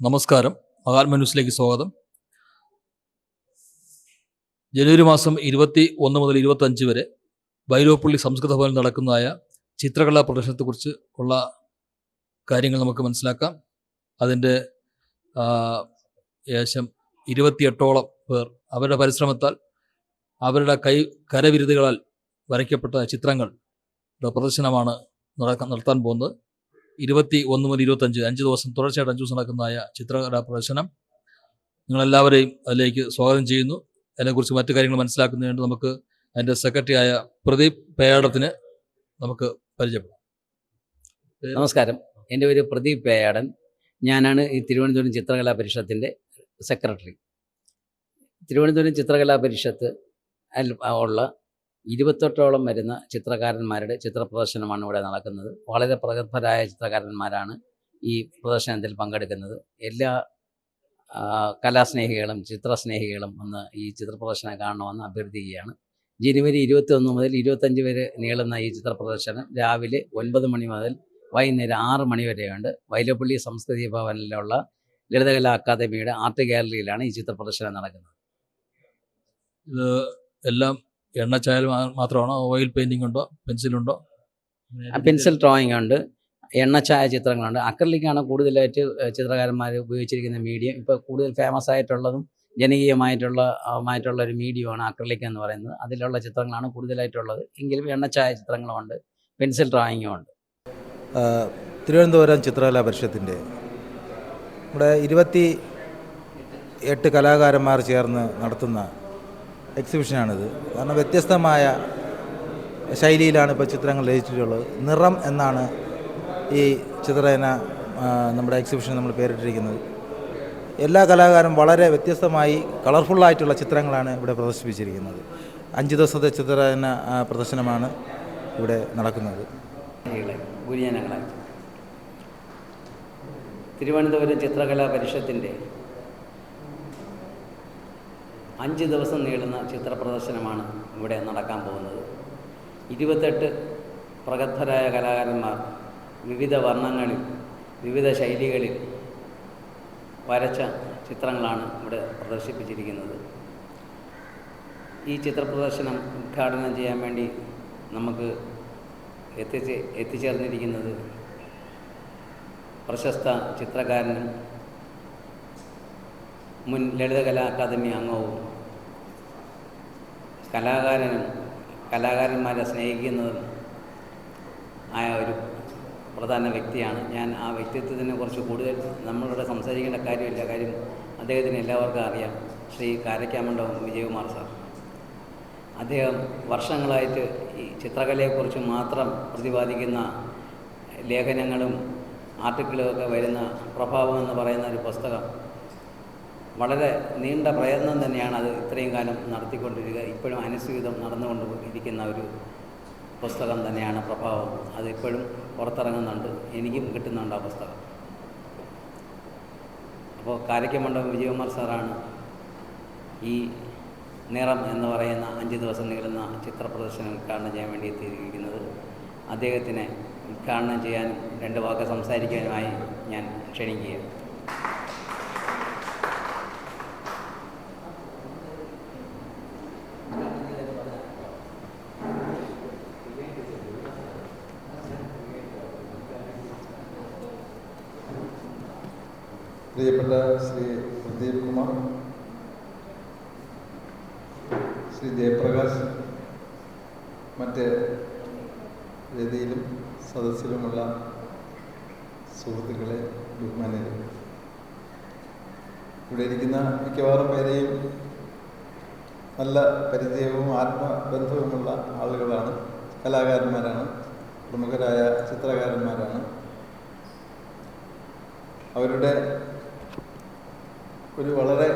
നമസ്കാരം. മഹാത്മ ന്യൂസിലേക്ക് സ്വാഗതം. ജനുവരി മാസം ഇരുപത്തി ഒന്ന് മുതൽ ഇരുപത്തി അഞ്ച് വരെ ബൈലോപ്പള്ളി സംസ്കൃത ഭവനിൽ നടക്കുന്നതായ ചിത്രകലാ പ്രദർശനത്തെക്കുറിച്ച് ഉള്ള കാര്യങ്ങൾ നമുക്ക് മനസ്സിലാക്കാം. അതിന്റെ ഏകദേശം ഇരുപത്തിയെട്ടോളം പേർ അവരുടെ പരിശ്രമത്താൽ അവരുടെ കൈ കരവിരുതുകളാൽ വരയ്ക്കപ്പെട്ട ചിത്രങ്ങൾ പ്രദർശനമാണ് നടക്കാൻ നടത്താൻ പോകുന്നത്. ഇരുപത്തി ഒന്ന് മുതൽ ഇരുപത്തഞ്ച് അഞ്ച് ദിവസം തുടർച്ചയായിട്ട് അഞ്ച് ദിവസം നടക്കുന്നതായ ചിത്രകലാ പ്രദർശനം. നിങ്ങളെല്ലാവരെയും അതിലേക്ക് സ്വാഗതം ചെയ്യുന്നു. അതിനെക്കുറിച്ച് മറ്റു കാര്യങ്ങൾ മനസ്സിലാക്കുന്നതിന് നമുക്ക് അതിന്റെ സെക്രട്ടറിയായ പ്രദീപ് പേയാടത്തിന് നമുക്ക് പരിചയപ്പെടാം. നമസ്കാരം. എന്റെ പേര് പ്രദീപ് പേയാടൻ. ഞാനാണ് ഈ തിരുവനന്തപുരം ചിത്രകലാ പരിഷത്തിന്റെ സെക്രട്ടറി. തിരുവനന്തപുരം ചിത്രകലാ പരിഷത്ത് ഉള്ള ഇരുപത്തെട്ടോളം വരുന്ന ചിത്രകാരന്മാരുടെ ചിത്രപ്രദർശനമാണ് ഇവിടെ നടക്കുന്നത്. വളരെ പ്രഗത്ഭരായ ചിത്രകാരന്മാരാണ് ഈ പ്രദർശനത്തിൽ പങ്കെടുക്കുന്നത്. എല്ലാ കലാസ്നേഹികളും ചിത്രസ്നേഹികളും ഒന്ന് ഈ ചിത്രപ്രദർശനം കാണണമെന്ന് അഭ്യർത്ഥിക്കുകയാണ്. ജനുവരി ഇരുപത്തി ഒന്ന് മുതൽ ഇരുപത്തഞ്ച് വരെ നീളുന്ന ഈ ചിത്രപ്രദർശനം രാവിലെ ഒൻപത് മണി മുതൽ വൈകുന്നേരം ആറ് മണി വരെയുണ്ട്. വൈലപ്പള്ളി സംസ്കൃതി ഭവനിലുള്ള ലളിതകലാ അക്കാദമിയുടെ ആർട്ട് ഗാലറിയിലാണ് ഈ ചിത്രപ്രദർശനം നടക്കുന്നത്. ഇത് എല്ലാം എണ്ണച്ചായൽ മാത്രമാണോ? ഓയിൽ പെയിന്റിംഗ് ഉണ്ടോ? പെൻസിലുണ്ടോ പെൻസിൽ ഡ്രോയിങ് ഉണ്ട്. എണ്ണച്ചായ ചിത്രങ്ങളുണ്ട്. അക്രലിക്കാണ് കൂടുതലായിട്ട് ചിത്രകാരന്മാർ ഉപയോഗിച്ചിരിക്കുന്ന മീഡിയം. ഇപ്പോൾ കൂടുതൽ ഫേമസ് ആയിട്ടുള്ളതും ജനകീയമായിട്ടുള്ള മായിട്ടുള്ള ഒരു മീഡിയമാണ് അക്രലിക് എന്ന് പറയുന്നത്. അതിലുള്ള ചിത്രങ്ങളാണ് കൂടുതലായിട്ടുള്ളത്. എങ്കിലും എണ്ണച്ചായ ചിത്രങ്ങളുമുണ്ട്. പെൻസിൽ ഡ്രോയിങ്ങും ഉണ്ട്. തിരുവനന്തപുരം ചിത്രകലാ പരിഷത്തിന്റെ നമ്മുടെ ഇരുപത്തി എട്ട് കലാകാരന്മാർ ചേർന്ന് നടത്തുന്ന എക്സിബിഷനാണിത്. കാരണം വ്യത്യസ്തമായ ശൈലിയിലാണ് ഇപ്പോൾ ചിത്രങ്ങൾ രചിച്ചിട്ടുള്ളത്. നിറം എന്നാണ് ഈ ചിത്രരചന നമ്മുടെ എക്സിബിഷൻ നമ്മൾ പേരിട്ടിരിക്കുന്നത്. എല്ലാ കലാകാരും വളരെ വ്യത്യസ്തമായി കളർഫുള്ളായിട്ടുള്ള ചിത്രങ്ങളാണ് ഇവിടെ പ്രദർശിപ്പിച്ചിരിക്കുന്നത്. അഞ്ച് ദിവസത്തെ ചിത്രരചന പ്രദർശനമാണ് ഇവിടെ നടക്കുന്നത്. ഗുരുജനങ്ങളെ. തിരുവനന്തപുരം ചിത്രകലാ പരിഷത്തിന്റെ അഞ്ച് ദിവസം നീളുന്ന ചിത്ര പ്രദർശനമാണ് ഇവിടെ നടക്കാൻ പോകുന്നത്. ഇരുപത്തെട്ട് പ്രഗത്ഭരായ കലാകാരന്മാർ വിവിധ വർണങ്ങളിൽ വിവിധ ശൈലികളിൽ വരച്ച ചിത്രങ്ങളാണ് ഇവിടെ പ്രദർശിപ്പിച്ചിരിക്കുന്നത്. ഈ ചിത്ര പ്രദർശനം ഉദ്ഘാടനം ചെയ്യാൻ വേണ്ടി നമുക്ക് എത്തിച്ച് എത്തിച്ചേർന്നിരിക്കുന്നത് പ്രശസ്ത ചിത്രകാരനും മുൻ ലളിതകലാ അക്കാദമി അംഗവും കലാകാരനും കലാകാരന്മാരെ സ്നേഹിക്കുന്നതും ആയ ഒരു പ്രധാന വ്യക്തിയാണ്. ഞാൻ ആ വ്യക്തിത്വത്തിനെ കുറിച്ച് കൂടുതൽ നമ്മളിവിടെ സംസാരിക്കേണ്ട കാര്യമില്ല. കാര്യം അദ്ദേഹത്തിന് എല്ലാവർക്കും അറിയാം. ശ്രീ കാരക്കാമണ്ഡപം വിജയകുമാർ സാർ. അദ്ദേഹം വർഷങ്ങളായിട്ട് ഈ ചിത്രകലയെക്കുറിച്ച് മാത്രം പ്രതിപാദിക്കുന്ന ലേഖനങ്ങളും ആർട്ടിക്കിളുമൊക്കെ വരുന്ന പ്രഭാവം എന്ന് പറയുന്ന ഒരു പുസ്തകം വളരെ നീണ്ട പ്രയത്നം തന്നെയാണ് അത് ഇത്രയും കാലം നടത്തിക്കൊണ്ടിരിക്കുക. ഇപ്പോഴും അനുസ്യൂതം നടന്നുകൊണ്ട് ഇരിക്കുന്ന ഒരു പുസ്തകം തന്നെയാണ് പ്രഭാവം. അതിപ്പോഴും പുറത്തിറങ്ങുന്നുണ്ട്. എനിക്കും കിട്ടുന്നുണ്ട് ആ പുസ്തകം. അപ്പോൾ കാരക്കമണ്ഡപം വിജയകുമാർ സാറാണ് ഈ നിറം എന്ന് പറയുന്ന അഞ്ച് ദിവസം നീളുന്ന ചിത്ര പ്രദർശനം ഉദ്ഘാടനം ചെയ്യാൻ വേണ്ടി എത്തിയിരിക്കുന്നത്. അദ്ദേഹത്തിനെ ഉദ്ഘാടനം ചെയ്യാൻ രണ്ട് വാക്ക് സംസാരിക്കാനുമായി ഞാൻ ക്ഷണിക്കുകയാണ്. പ്രിയപ്പെട്ട ശ്രീ പ്രദീപ് കുമാർ ശ്രീ ജയപ്രകാശ് മറ്റ് വേദിയിലും സദസ്സിലുമുള്ള സുഹൃത്തുക്കളെ ബഹുമാനികൾ ഇവിടെ ഇരിക്കുന്ന മിക്കവാറും പേരെയും നല്ല പരിചയവും ആത്മബന്ധവുമുള്ള ആളുകളാണ്. കലാകാരന്മാരാണ് പ്രമുഖരായ ചിത്രകാരന്മാരാണ്. അവരുടെ ഒരു വളരെ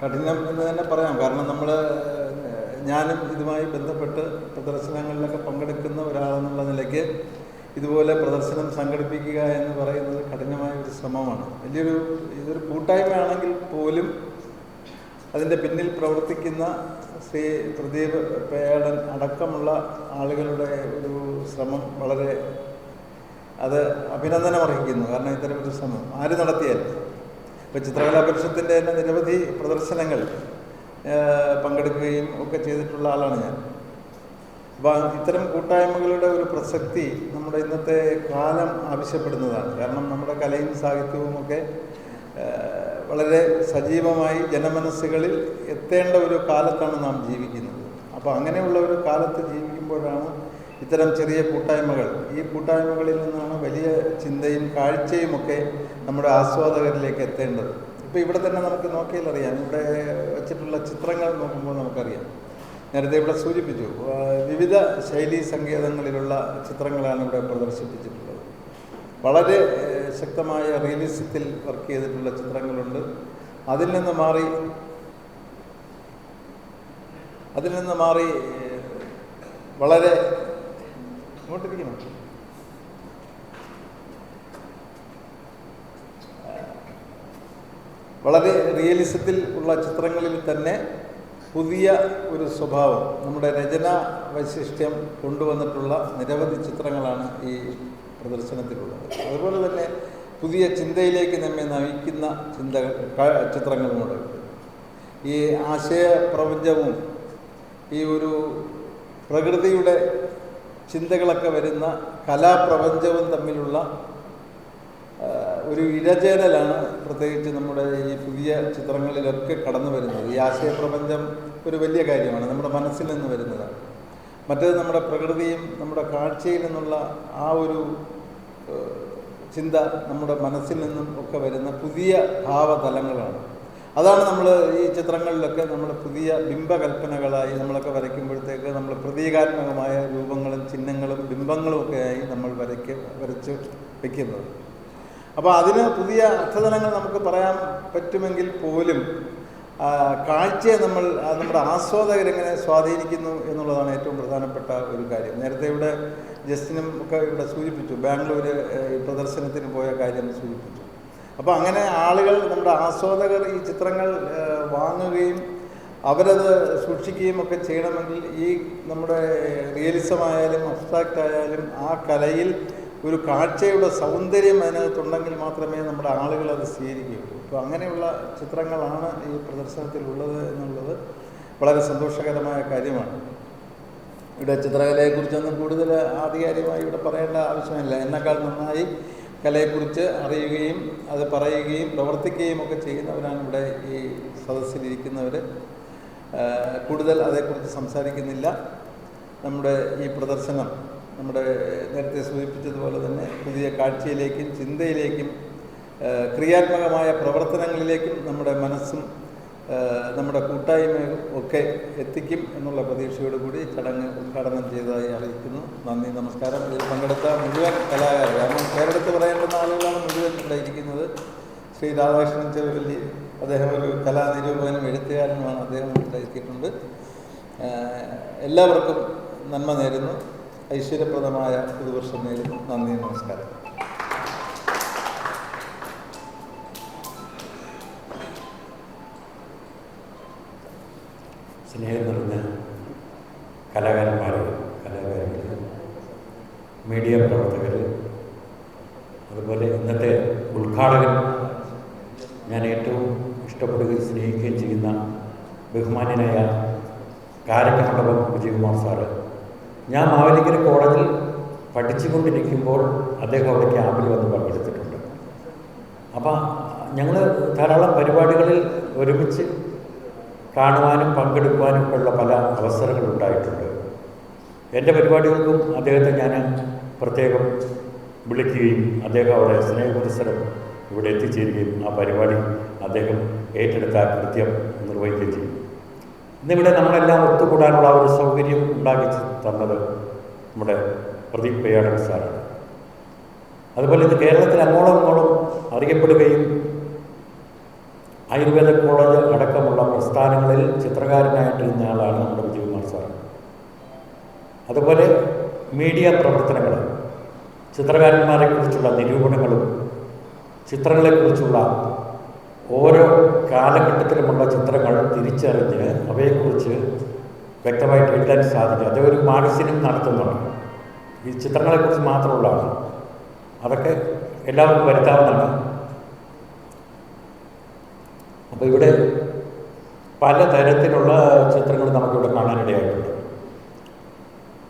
കഠിനം എന്ന് തന്നെ പറയാം. കാരണം നമ്മൾ ഞാനും ഇതുമായി ബന്ധപ്പെട്ട് പ്രദർശനങ്ങളിലൊക്കെ പങ്കെടുക്കുന്ന ഒരാളെന്നുള്ള നിലയ്ക്ക് ഇതുപോലെ പ്രദർശനം സംഘടിപ്പിക്കുക എന്ന് പറയുന്നത് കഠിനമായ ഒരു ശ്രമമാണ്. വലിയൊരു ഇതൊരു കൂട്ടായ്മയാണെങ്കിൽ പോലും അതിന്റെ പിന്നിൽ പ്രവർത്തിക്കുന്ന ശ്രീ പ്രദീപ് പേടൻ അടക്കമുള്ള ആളുകളുടെ ഒരു ശ്രമം വളരെ അത് അഭിനന്ദനം അർഹിക്കുന്നു. കാരണം ഇത്തരം ഒരു ശ്രമം ആര് നടത്തിയാലും. ഇപ്പോൾ ചിത്രകലാ പരിഷത്തിന്റെ തന്നെ നിരവധി പ്രദർശനങ്ങൾ പങ്കെടുക്കുകയും ഒക്കെ ചെയ്തിട്ടുള്ള ആളാണ് ഞാൻ. അപ്പോൾ ഇത്തരം കൂട്ടായ്മകളുടെ ഒരു പ്രസക്തി നമ്മുടെ ഇന്നത്തെ കാലം ആവശ്യപ്പെടുന്നതാണ്. കാരണം നമ്മുടെ കലയും സാഹിത്യവും ഒക്കെ വളരെ സജീവമായി ജനമനസ്സുകളിൽ എത്തേണ്ട ഒരു കാലത്താണ് നാം ജീവിക്കുന്നത്. അപ്പോൾ അങ്ങനെയുള്ള ഒരു കാലത്ത് ജീവിക്കുമ്പോഴാണ് ഇത്തരം ചെറിയ കൂട്ടായ്മകൾ. ഈ കൂട്ടായ്മകളിൽ നിന്നാണ് വലിയ ചിന്തയും കാഴ്ചയും ഒക്കെ നമ്മുടെ ആസ്വാദകരിലേക്ക് എത്തേണ്ടത്. ഇപ്പോൾ ഇവിടെ തന്നെ നമുക്ക് നോക്കിയാൽ അറിയാം ഇവിടെ വെച്ചിട്ടുള്ള ചിത്രങ്ങൾ നോക്കുമ്പോൾ നമുക്കറിയാം. നേരത്തെ ഇവിടെ സൂചിപ്പിച്ചു വിവിധ ശൈലീ സങ്കേതങ്ങളിലുള്ള ചിത്രങ്ങളാണ് ഇവിടെ പ്രദർശിപ്പിച്ചിട്ടുള്ളത്. വളരെ ശക്തമായ റിയലിസത്തിൽ വർക്ക് ചെയ്തിട്ടുള്ള ചിത്രങ്ങളുണ്ട്. അതിൽ നിന്ന് മാറി അതിൽ നിന്ന് മാറി വളരെ ഇങ്ങോട്ടിരിക്കണം വളരെ റിയലിസത്തിൽ ഉള്ള ചിത്രങ്ങളിൽ തന്നെ പുതിയ ഒരു സ്വഭാവം നമ്മുടെ രചനാ വൈശിഷ്ട്യം കൊണ്ടുവന്നിട്ടുള്ള നിരവധി ചിത്രങ്ങളാണ് ഈ പ്രദർശനത്തിലുള്ളത്. അതുപോലെ തന്നെ പുതിയ ചിന്തയിലേക്ക് നമ്മെ നയിക്കുന്ന ചിന്തകൾ ക- ചിത്രങ്ങളുമുണ്ട്. ഈ ആശയപ്രപഞ്ചവും ഈ ഒരു പ്രകൃതിയുടെ ചിന്തകളൊക്കെ വരുന്ന കലാപ്രപഞ്ചവും തമ്മിലുള്ള ഒരു ഇരചേരലാണ് പ്രത്യേകിച്ച് നമ്മുടെ ഈ പുതിയ ചിത്രങ്ങളിലൊക്കെ കടന്നു വരുന്നത്. ഈ ആശയപ്രപഞ്ചം ഒരു വലിയ കാര്യമാണ് നമ്മുടെ മനസ്സിൽ നിന്ന് വരുന്നതാണ്. മറ്റേത് നമ്മുടെ പ്രകൃതിയും നമ്മുടെ കാഴ്ചയിൽ നിന്നുള്ള ആ ഒരു ചിന്ത നമ്മുടെ മനസ്സിൽ നിന്നും ഒക്കെ വരുന്ന പുതിയ ഭാവതലങ്ങളാണ്. അതാണ് നമ്മൾ ഈ ചിത്രങ്ങളിലൊക്കെ നമ്മൾ പുതിയ ബിംബകൽപ്പനകളായി നമ്മളൊക്കെ വരയ്ക്കുമ്പോഴത്തേക്ക് നമ്മൾ പ്രതീകാത്മകമായ രൂപങ്ങളും ചിഹ്നങ്ങളും ബിംബങ്ങളും ഒക്കെ ആയി നമ്മൾ വരയ്ക്ക് വരച്ച് വയ്ക്കുന്നത് അപ്പോൾ അതിന് പുതിയ അർത്ഥതലങ്ങൾ നമുക്ക് പറയാൻ പറ്റുമെങ്കിൽ പോലും കാഴ്ചയെ നമ്മൾ നമ്മുടെ ആസ്വാദകരെങ്ങനെ സ്വാധീനിക്കുന്നു എന്നുള്ളതാണ് ഏറ്റവും പ്രധാനപ്പെട്ട ഒരു കാര്യം. നേരത്തെ ഇവിടെ ജസ്റ്റിനും ഒക്കെ ഇവിടെ സൂചിപ്പിച്ചു ബാംഗ്ലൂർ പ്രദർശനത്തിന് പോയ കാര്യം സൂചിപ്പിച്ചു. അപ്പോൾ അങ്ങനെ ആളുകൾ നമ്മുടെ ആസ്വാദകർ ഈ ചിത്രങ്ങൾ വാങ്ങുകയും അവരത് സൂക്ഷിക്കുകയും ഒക്കെ ചെയ്യണമെങ്കിൽ ഈ നമ്മുടെ റിയലിസം ആയാലും അബ്സ്ട്രാക്റ്റ് ആയാലും ആ കലയിൽ ഒരു കാഴ്ചയുടെ സൗന്ദര്യം അതിനകത്തുണ്ടെങ്കിൽ മാത്രമേ നമ്മുടെ ആളുകൾ അത് സ്വീകരിക്കുകയുള്ളൂ. അപ്പോൾ അങ്ങനെയുള്ള ചിത്രങ്ങളാണ് ഈ പ്രദർശനത്തിലുള്ളത് എന്നുള്ളത് വളരെ സന്തോഷകരമായ കാര്യമാണ്. ഇവിടെ ചിത്രകലയെക്കുറിച്ചൊന്നും കൂടുതൽ ആധികാരികമായി ഇവിടെ പറയേണ്ട ആവശ്യമില്ല. എന്നെക്കാൾ നന്നായി കലയെക്കുറിച്ച് അറിയുകയും അത് പറയുകയും പ്രവർത്തിക്കുകയും ഒക്കെ ചെയ്യുന്നവരാണ് ഇവിടെ ഈ സദസ്സിലിരിക്കുന്നവർ കൂടുതൽ അതേക്കുറിച്ച് സംസാരിക്കുന്നില്ല. നമ്മുടെ ഈ പ്രദർശനം നമ്മുടെ നേരത്തെ സൂചിപ്പിച്ചതുപോലെ തന്നെ പുതിയ കാഴ്ചയിലേക്കും ചിന്തയിലേക്കും ക്രിയാത്മകമായ പ്രവർത്തനങ്ങളിലേക്കും നമ്മുടെ മനസ്സും നമ്മുടെ കൂട്ടായ്മയും ഒക്കെ എത്തിക്കും എന്നുള്ള പ്രതീക്ഷയോട് കൂടി ചടങ്ങ് ഉദ്ഘാടനം ചെയ്തതായി അറിയിക്കുന്നു. നന്ദി നമസ്കാരം. ഇതിൽ പങ്കെടുത്ത മുഴുവൻ കലാകാരൻ കാരണം പേരെടുത്ത് പറയേണ്ടുന്ന ആളുകളാണ് മുഴുവൻ ഇവിടെ ഇരിക്കുന്നത്. ശ്രീ രാധാകൃഷ്ണൻ ചെറുവല്ലി അദ്ദേഹം ഒരു കലാനിരൂപകനും എഴുത്തുകാരനുമാണ് അദ്ദേഹം എത്തിയിട്ടുണ്ട് എല്ലാവർക്കും നന്മ നേരുന്നു. ഐശ്വര്യപ്രദമായ പുതുവർഷം നേരുന്നു. നന്ദി നമസ്കാരം. സ്നേഹം നിറഞ്ഞ കലാകാരന്മാർ കലാകാരികൾ മീഡിയ പ്രവർത്തകർ അതുപോലെ ഇന്നത്തെ ഉദ്ഘാടകൻ ഞാൻ ഏറ്റവും ഇഷ്ടപ്പെടുകയും സ്നേഹിക്കുകയും ചെയ്യുന്ന ബഹുമാന്യനായ കാരക്കമണ്ഡപം വിജയകുമാർ സാറ്. ഞാൻ മാവേലിക്കര കോളേജിൽ പഠിച്ചുകൊണ്ടിരിക്കുമ്പോൾ അദ്ദേഹം അവിടെ ക്യാമ്പിൽ വന്ന് പങ്കെടുത്തിട്ടുണ്ട്. അപ്പം ഞങ്ങൾ ധാരാളം പരിപാടികളിൽ ഒരുമിച്ച് കാണുവാനും പങ്കെടുക്കുവാനും ഉള്ള പല അവസരങ്ങളുണ്ടായിട്ടുണ്ട്. എന്റെ പരിപാടികൾക്കും അദ്ദേഹത്തെ ഞാൻ പ്രത്യേകം വിളിക്കുകയും അദ്ദേഹം അവിടെ സ്നേഹപുരസരം ഇവിടെ എത്തിച്ചേരുകയും ആ പരിപാടി അദ്ദേഹം ഏറ്റെടുത്ത കൃത്യം നിർവഹിക്കുകയും ചെയ്യും ഇന്നിവിടെ നമ്മളെല്ലാം ഒത്തുകൂടാനുള്ള ഒരു സൗകര്യം ഉണ്ടാക്കി തന്നത് നമ്മുടെ പ്രദീപ് പയ്യാടൻ സാറാണ്. അതുപോലെ ഇത് കേരളത്തിൽ അങ്ങോളം ഇങ്ങോളം അറിയപ്പെടുകയും ആയുർവേദ കോളേജ് അടക്കമുള്ള പ്രസ്ഥാനങ്ങളിൽ ചിത്രകാരനായിട്ടിരുന്ന ആളാണ് നമ്മുടെ വിജയകുമാർ സാർ അതുപോലെ മീഡിയ പ്രവർത്തനങ്ങൾ ചിത്രകാരന്മാരെക്കുറിച്ചുള്ള നിരൂപണങ്ങളും ചിത്രങ്ങളെക്കുറിച്ചുള്ള ഓരോ കാലഘട്ടത്തിലുമുള്ള ചിത്രങ്ങൾ തിരിച്ചറിഞ്ഞ് അവയെക്കുറിച്ച് വ്യക്തമായിട്ട് എഴുതാൻ സാധിക്കും. അതൊരു ഒരു മാഗസിനും നടത്തുന്നുണ്ട് ഈ ചിത്രങ്ങളെക്കുറിച്ച് മാത്രമുള്ളതാണ് അതൊക്കെ എല്ലാവർക്കും വരുത്താവുന്നതാണ്. അപ്പോൾ ഇവിടെ പല തരത്തിലുള്ള ചിത്രങ്ങൾ നമുക്കിവിടെ കാണാനിടയായിട്ടുണ്ട്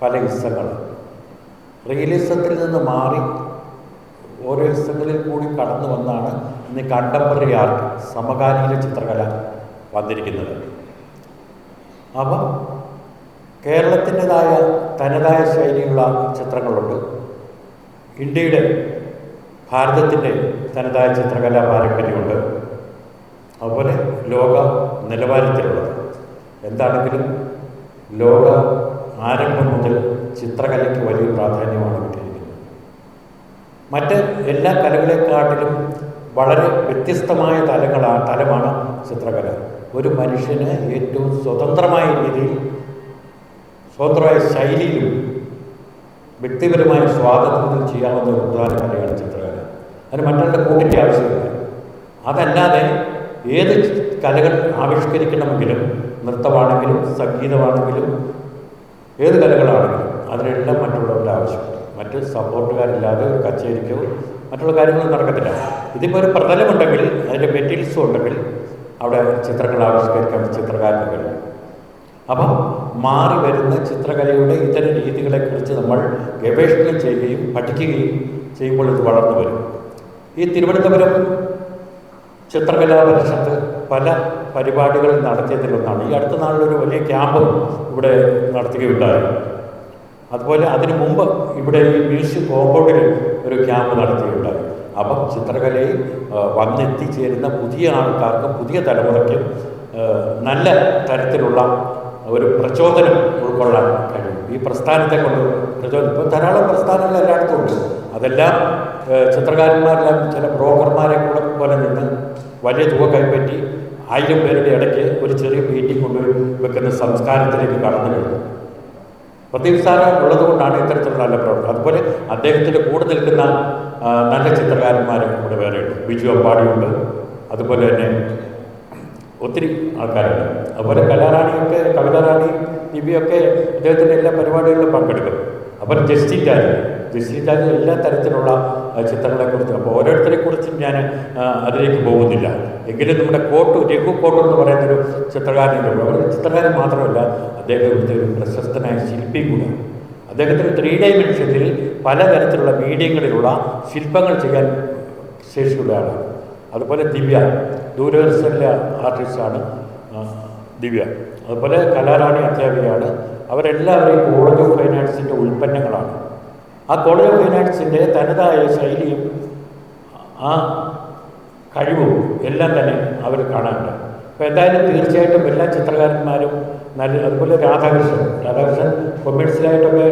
പല ഇസങ്ങൾ റിയലിസത്തിൽ നിന്ന് മാറി ഓരോ ദിവസങ്ങളിൽ കൂടി കടന്നു വന്നാണ് ഇന്ന് കണ്ടംപററി ആർട്ട് സമകാലീന ചിത്രകല വന്നിരിക്കുന്നത്. അപ്പം കേരളത്തിന്റെതായ തനതായ ശൈലിയുള്ള ചിത്രങ്ങളുണ്ട്. ഇന്ത്യയുടെ ഭാരതത്തിന്റെ തനതായ ചിത്രകലാ പാരമ്പര്യമുണ്ട്. അതുപോലെ ലോക നിലവാരത്തിലുള്ളത്. എന്താണെങ്കിലും ലോക ആരംഭം മുതൽ ചിത്രകലയ്ക്ക് വലിയ പ്രാധാന്യമാണ് കിട്ടിയിരിക്കുന്നത് മറ്റ് എല്ലാ കലകളെക്കാട്ടിലും വളരെ വ്യത്യസ്തമായ തലങ്ങളാണ് തലമാണ് ചിത്രകല. ഒരു മനുഷ്യന് ഏറ്റവും സ്വതന്ത്രമായ രീതിയിൽ സ്വതന്ത്രമായ ശൈലിയിലും വ്യക്തിപരമായ സ്വാതന്ത്ര്യത്തിൽ ചെയ്യാവുന്ന ഒരു പ്രധാന കലയാണ് ചിത്രകല. അതിന് മറ്റുള്ള കൂട്ടിന്റെ ആവശ്യമില്ല. അതല്ലാതെ ഏത് കലകൾ ആവിഷ്കരിക്കണമെങ്കിലും നൃത്തമാണെങ്കിലും സംഗീതമാണെങ്കിലും ഏത് കലകളാണെങ്കിലും അതിനെല്ലാം മറ്റുള്ളവരുടെ ആവശ്യമുണ്ട്. മറ്റ് സപ്പോർട്ടുകാരില്ലാതെ ഒരു കച്ചേരിക്കോ മറ്റുള്ള കാര്യങ്ങളും നടക്കത്തില്ല. ഇതിപ്പോൾ ഒരു പ്രതലമുണ്ടെങ്കിൽ അതിന്റെ മെറ്റീരിയൽസും ഉണ്ടെങ്കിൽ അവിടെ ചിത്രങ്ങൾ ആവിഷ്കരിക്കാൻ ചിത്രകാരന് കഴിയും. അപ്പം മാറി വരുന്ന ചിത്രകലയുടെ ഇത്തരം രീതികളെക്കുറിച്ച് നമ്മൾ ഗവേഷണം ചെയ്യുകയും പഠിക്കുകയും ചെയ്യുമ്പോൾ ഇത് വളർന്നു വരും. ഈ തിരുവനന്തപുരം ചിത്രകലാ പരിഷത്ത് പല പരിപാടികൾ നടത്തിയതിലൊന്നാണ് ഈ അടുത്ത നാളിലൊരു വലിയ ക്യാമ്പ് ഇവിടെ നടത്തുകയുണ്ടായി. അതുപോലെ അതിനു മുമ്പ് ഇവിടെ ഈ മ്യൂസിയം കോമ്പൗണ്ടിൽ ഒരു ക്യാമ്പ് നടത്തിയിട്ടുണ്ട്. അപ്പം ചിത്രകലയിൽ വന്നെത്തിച്ചേരുന്ന പുതിയ ആൾക്കാർക്കും പുതിയ തലമുറയ്ക്കും നല്ല തരത്തിലുള്ള ഒരു പ്രചോദനം ഉൾക്കൊള്ളാൻ കഴിയും. ഈ പ്രസ്ഥാനത്തെ കൊണ്ട് പ്രചോദനം. ഇപ്പോൾ ധാരാളം പ്രസ്ഥാനങ്ങൾ എല്ലായിടത്തും ഉണ്ട്. അതെല്ലാം ചിത്രകാരന്മാരെല്ലാം ചില ബ്രോക്കർമാരെ കൂടെ പോലെ നിന്ന് വലിയ തുക കൈപ്പറ്റി ആയിരം പേരുടെ ഇടയ്ക്ക് ഒരു ചെറിയ പെയിന്റിങ് കൊണ്ട് വെക്കുന്ന സംസ്കാരത്തിലേക്ക് കടന്നു കഴിഞ്ഞു. പ്രദീപ് സാറ് ഉള്ളതുകൊണ്ടാണ് ഇത്തരത്തിലുള്ള നല്ല പ്രവർത്തനം. അതുപോലെ അദ്ദേഹത്തിന്റെ കൂടെ നിൽക്കുന്ന നല്ല ചിത്രകാരന്മാരും ഇവിടെ വേറെയുണ്ട് ബിജു അമ്പാടിയുണ്ട് അതുപോലെ തന്നെ ഒത്തിരി ആൾക്കാരുണ്ട്. അതുപോലെ കലാറാണിയൊക്കെ കവിതാറാണി ദിവ്യൊക്കെ അദ്ദേഹത്തിന്റെ എല്ലാ പരിപാടികളിലും പങ്കെടുക്കും. അപ്പോൾ ജസ്റ്റിൻ ജാലി ജസ്റ്റിൻ ജാലി എല്ലാ തരത്തിലുള്ള ചിത്രങ്ങളെക്കുറിച്ച് അപ്പോൾ ഓരോരുത്തരെ കുറിച്ചും ഞാൻ അതിലേക്ക് പോകുന്നില്ല. എങ്കിലും നമ്മുടെ കോട്ടു രഘു കോട്ടു എന്ന് പറയുന്നൊരു ചിത്രകാരനുണ്ട്. അവർ ചിത്രകാരൻ മാത്രമല്ല അദ്ദേഹം ഇവിടുത്തെ ഒരു പ്രശസ്തനായ ശില്പി കൂടെ. അദ്ദേഹത്തിന് ത്രീ ഡയമെൻഷനിൽ പലതരത്തിലുള്ള മീഡിയങ്ങളിലുള്ള ശില്പങ്ങൾ ചെയ്യാൻ ശേഷിയുള്ള ആളാണ് അതുപോലെ ദിവ്യ ദൂരദർശനിലെ ആർട്ടിസ്റ്റാണ് ദിവ്യ. അതുപോലെ കലാറാണി അധ്യാപികയാണ്. അവരെല്ലാവരും കോളേജ് ഓഫ് ഫൈൻ ആർട്സിന്റെ ഉൽപ്പന്നങ്ങളാണ്. ആ കോളേജ് ഓഫ് ഫൈൻ ആർട്സിന്റെ തനതായ ശൈലിയും ആ കഴിവും എല്ലാം തന്നെ അവർ കാണാനുണ്ട് അപ്പോൾ എന്തായാലും തീർച്ചയായിട്ടും എല്ലാ ചിത്രകാരന്മാരും നല്ല അതുപോലെ രാധാകൃഷ്ണൻ. രാധാകൃഷ്ണൻ കൊമേഴ്സ്യലായിട്ടൊക്കെ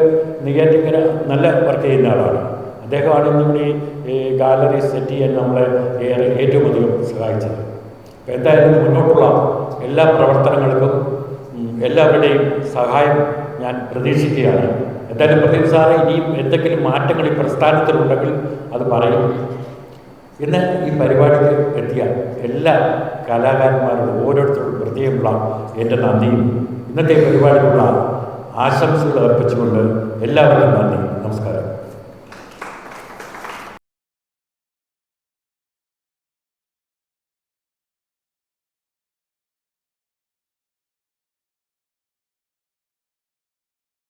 നെയ്യാറ്റിങ്കര നല്ല വർക്ക് ചെയ്യുന്ന ആളാണ്. അദ്ദേഹമാണ് നമ്മുടെ ഈ ഗാലറി സെറ്റ് ചെയ്യാൻ നമ്മളെ ഏറെ ഏറ്റവും അധികം സഹായിച്ചത്. അപ്പോൾ എന്തായാലും മുന്നോട്ടുള്ള എല്ലാ പ്രവർത്തനങ്ങൾക്കും എല്ലാവരുടെയും സഹായം ഞാൻ പ്രതീക്ഷിക്കുകയാണ്. എന്തായാലും പ്രദീപ് സാറ് ഇനിയും എന്തെങ്കിലും മാറ്റങ്ങൾ ഈ പ്രസ്ഥാനത്തിലുണ്ടെങ്കിൽ അത് പറയും. ഇന്ന് ഈ പരിപാടിക്ക് എത്തിയ എല്ലാ കലാകാരന്മാരോടും ഓരോരുത്തരോടും പ്രത്യേകമുള്ള എന്റെ നന്ദിയും ഇന്നത്തെ പരിപാടിക്കുള്ള ആശംസകൾ അർപ്പിച്ചുകൊണ്ട് എല്ലാവർക്കും നന്ദി.